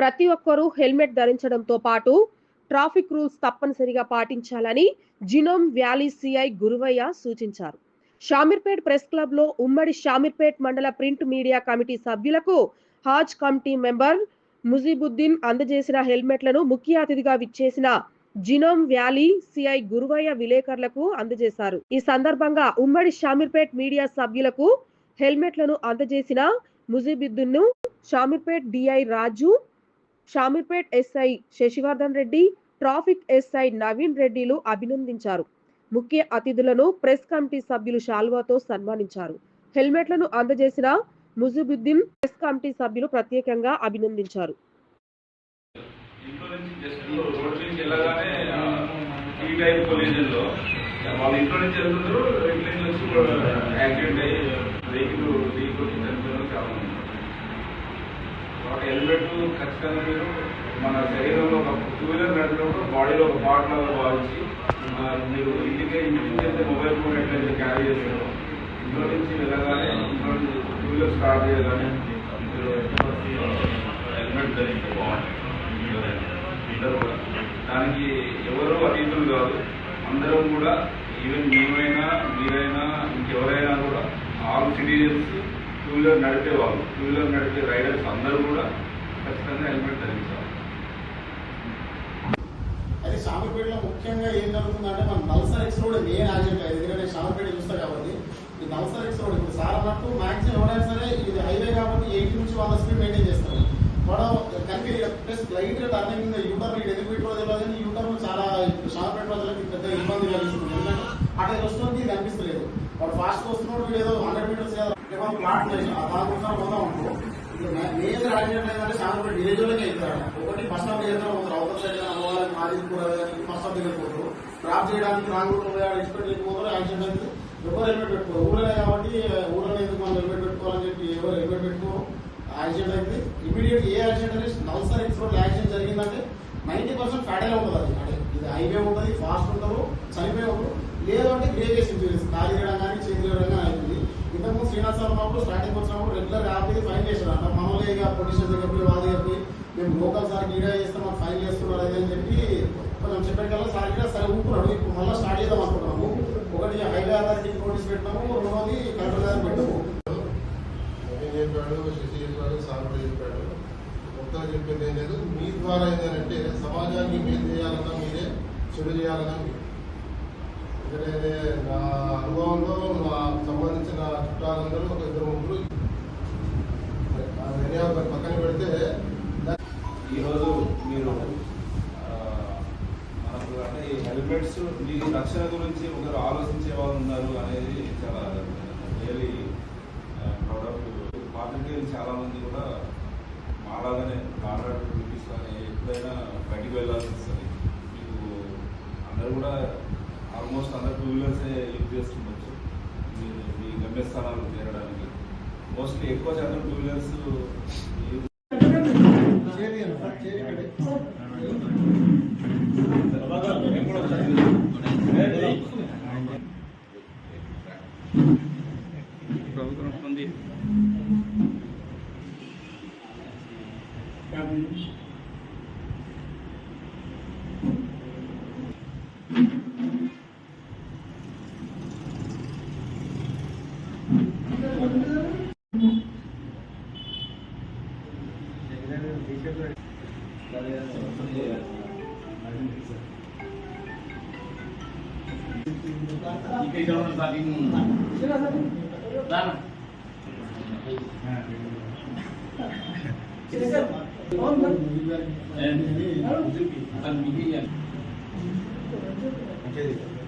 ప్రతి ఒక్కరూ హెల్మెట్ ధరించడంతో పాటు ట్రాఫిక్ రూల్స్ తప్పనిసరిగా పాటించాలని జినోమ్ వ్యాలీ సిఐ గురువయ్య సూచించారు. షామీర్పేట్ ప్రెస్ క్లబ్లో ఉమ్మడి షామీర్పేట్ మండల ప్రింట్ మీడియా కమిటీ సభ్యులకు హాజ్ కమిటీ మెంబర్ ముజీబుద్దీన్ అందజేసిన హెల్మెట్లను ముఖ్య అతిథిగా విచ్చేసిన జినోమ్ వ్యాలీ సిఐ గురువయ్య విలేకరులకు అందజేశారు. ఈ సందర్భంగా ఉమ్మడి షామీర్పేట్ మీడియా సభ్యులకు హెల్మెట్లను అందజేసిన ముజీబుద్దీన్ను Shamirpet DI Raju Shamirpet SI Shashivardhan Reddy traffic SI Naveen రెడ్డిలు అభినందించారు. ముఖ్య అతిథులను ప్రెస్ కమిటీ సభ్యులు షాల్వాతో సన్మానించారు. హెల్మెట్లను అందజేసిన ముజుబుద్దీన్ ప్రెస్ కమిటీ సభ్యులు ప్రత్యేకంగా అభినందించారు. ఈ టైప్ వాళ్ళ ఇంట్లో నుంచి వెళ్తున్నారు ఇంట్లో నుంచి యాక్సిడెంట్ అయ్యి వెహికల్ ఢీకొని చనిపోయిన చాలా మంది ఉన్నారు. కాబట్టి హెల్మెట్ ఖచ్చితంగా మీరు మన శరీరంలో ఒక టూ వీలర్ నడిపినప్పుడు బాడీలో ఒక పార్ట్ లాగా భావించి మీరు ఇంటికే ఇంటి నుంచి అయితే మొబైల్ ఫోన్ ఎట్లయితే క్యారీ చేస్తారో ఇంట్లో నుంచి వెళ్ళగానే ఇంట్లో నుంచి టూ వీలర్ స్టార్ట్ చేయగానే మీరు హెల్మెట్ ధరిస్తే బాగుంటుంది అందరూ కూడా దానికి ఎవరో అతీతులు కాదు అందరం కూడా ఈవెన్ మేమైనా మీరైనా ఇంకెవరైనా కూడా ఆల్ సిటిజన్స్ టూ వీలర్ నడిపే వాళ్ళు. టూ వీలర్ నడిపే రైడర్స్ అందరూ కూడా ఖచ్చితంగా హెల్మెట్ ధరించాలి. అయితే షామర్పేటలో ముఖ్యంగా ఏం జరుగుతుందంటే మన NALSAR X road main accident అయింది ఎందుకంటే నేను షామర్పేట చూస్తా కాబట్టి. ఈ నల్సర్ ఎక్స్ రోడ్ ఇప్పుడు సార్ అన్నట్టు మాక్సిమం ఎవరైనా సరే ఇది హైవే కాబట్టి ఎయిటీ నుంచి వంద స్పీడ్ మెయింటైన్ చేస్తారు. మనం కనుక ప్లస్ లైట్గా టర్నింగ్ మీద యూటర్న్ ఇది ఎందుకు పెట్టుకోవాలి తెలియదు కానీ యూటర్న్ చాలా ఇప్పుడు షామర్పేట ప్రజలకి పెద్ద ఇబ్బంది కలిగిస్తుంది. ఎందుకంటే అక్కడ వస్తుంది ఇది అనిపిస్తలేదు వాడు ఫాస్ట్ వస్తున్నాడు వీడు ఏదో హండ్రెడ్ మీటర్స్ కదా ప్లాట్ లేదు ఆ దానికోసం పోదాం అనుకో మేజర్ యాక్సిడెంట్ ఏంటంటే షామర్పేట విలేజ్ వాళ్ళకి ఒకటి బస్ స్టాప్ దగ్గర పోతారు అవతల సైడ్ అమ్మవాళ్ళకి మాది బస్ స్టాప్ దగ్గర పోతారు డ్రాప్ చేయడానికి రాంగ్ ఎక్స్పెక్ట్ చేయకపోతారు యాక్సిడెంట్ అయితే ఎవరు హెల్మెట్ పెట్టుకోరు ఊళ్ళో కాబట్టి ఊళ్ళో ఎందుకు మనం హెల్మెట్ పెట్టుకోవాలని చెప్పి ఎవరు హెల్మెట్ పెట్టుకోరు యాక్సిడెంట్ అయితే ఇమీడియట్ ఏ యాక్సిడెంట్ అనేది నల్సర్ ఎక్స్ యాక్సిడెంట్ జరిగిందంటే నైన్టీ పర్సెంట్ ఫ్యాటల్ ఉంటుంది అది అంటే ఇది హైవే ఉంటుంది ఫాస్ట్ ఉంటారు చనిపోయి ఉంటారు లేదంటే గ్రేవియస్ ఇంజరీస్ కాలు చేయడం కానీ చేతులు చేయడం కానీ అవుతుంది ఇంతకుముందు శ్రీనివాస ఉన్నప్పుడు స్టార్టింగ్ వచ్చినప్పుడు రెగ్యులర్ యాభై ఫైన్ చేశారు. అంటే మనలో ఇక పొలిటీషియన్ దగ్గర వాళ్ళు చెప్పి మేము లోకల్ సార్ గీడా చేస్తే మాకు ఫైన్ చేస్తున్నారు అది అని చెప్పి కొంచెం చెప్పేకల్లా సార్ గీడా సరే ఊపుకున్నాడు. ఇప్పుడు మళ్ళీ స్టార్ట్ చేద్దాం అనుకుంటున్నాము. ఒకటి హైవే అథారిటీ నోటీస్ పెట్టినాము. రెండోది కలెక్టర్ గారు పెట్టాము. చెప్పాడు శశి చెప్పాడు సార్ కూడా చెప్పాడు. మొత్తం చెప్పింది ఏం లేదు. మీ ద్వారా ఏంటంటే సమాజానికి మీరు చేయాలన్నా మీరే చెడు చేయాలన్నా మీరు. ఎందుకంటే నా ఈరోజు మీరు మనకు అంటే ఈ హెల్మెట్స్ మీ రక్షణ గురించి ఒకరు ఆలోచించే వాళ్ళు ఉన్నారు అనేది చాలా రియలీ ప్రౌడ్ ఆఫ్ చాలామంది కూడా మాలాగానే కాంట్రాక్ట్ డ్యూటీస్ ఎప్పుడైనా బయటికి వెళ్ళాల్సి వస్తుంది. మీకు అందరు కూడా ఆల్మోస్ట్ అందరు టూ వీలర్సే యూజ్ చేస్తుండొచ్చు. మీరు మీ గమ్యస్థానాలు చేరడానికి. మోస్ట్లీ ఎక్కువ శాతం టూ వీలర్స్ ప్రభుత్వం పొంది Thank you. Ikaw daw ang bagay mo. Sila sa Tama. Sila sa Oh, no. And. Okay.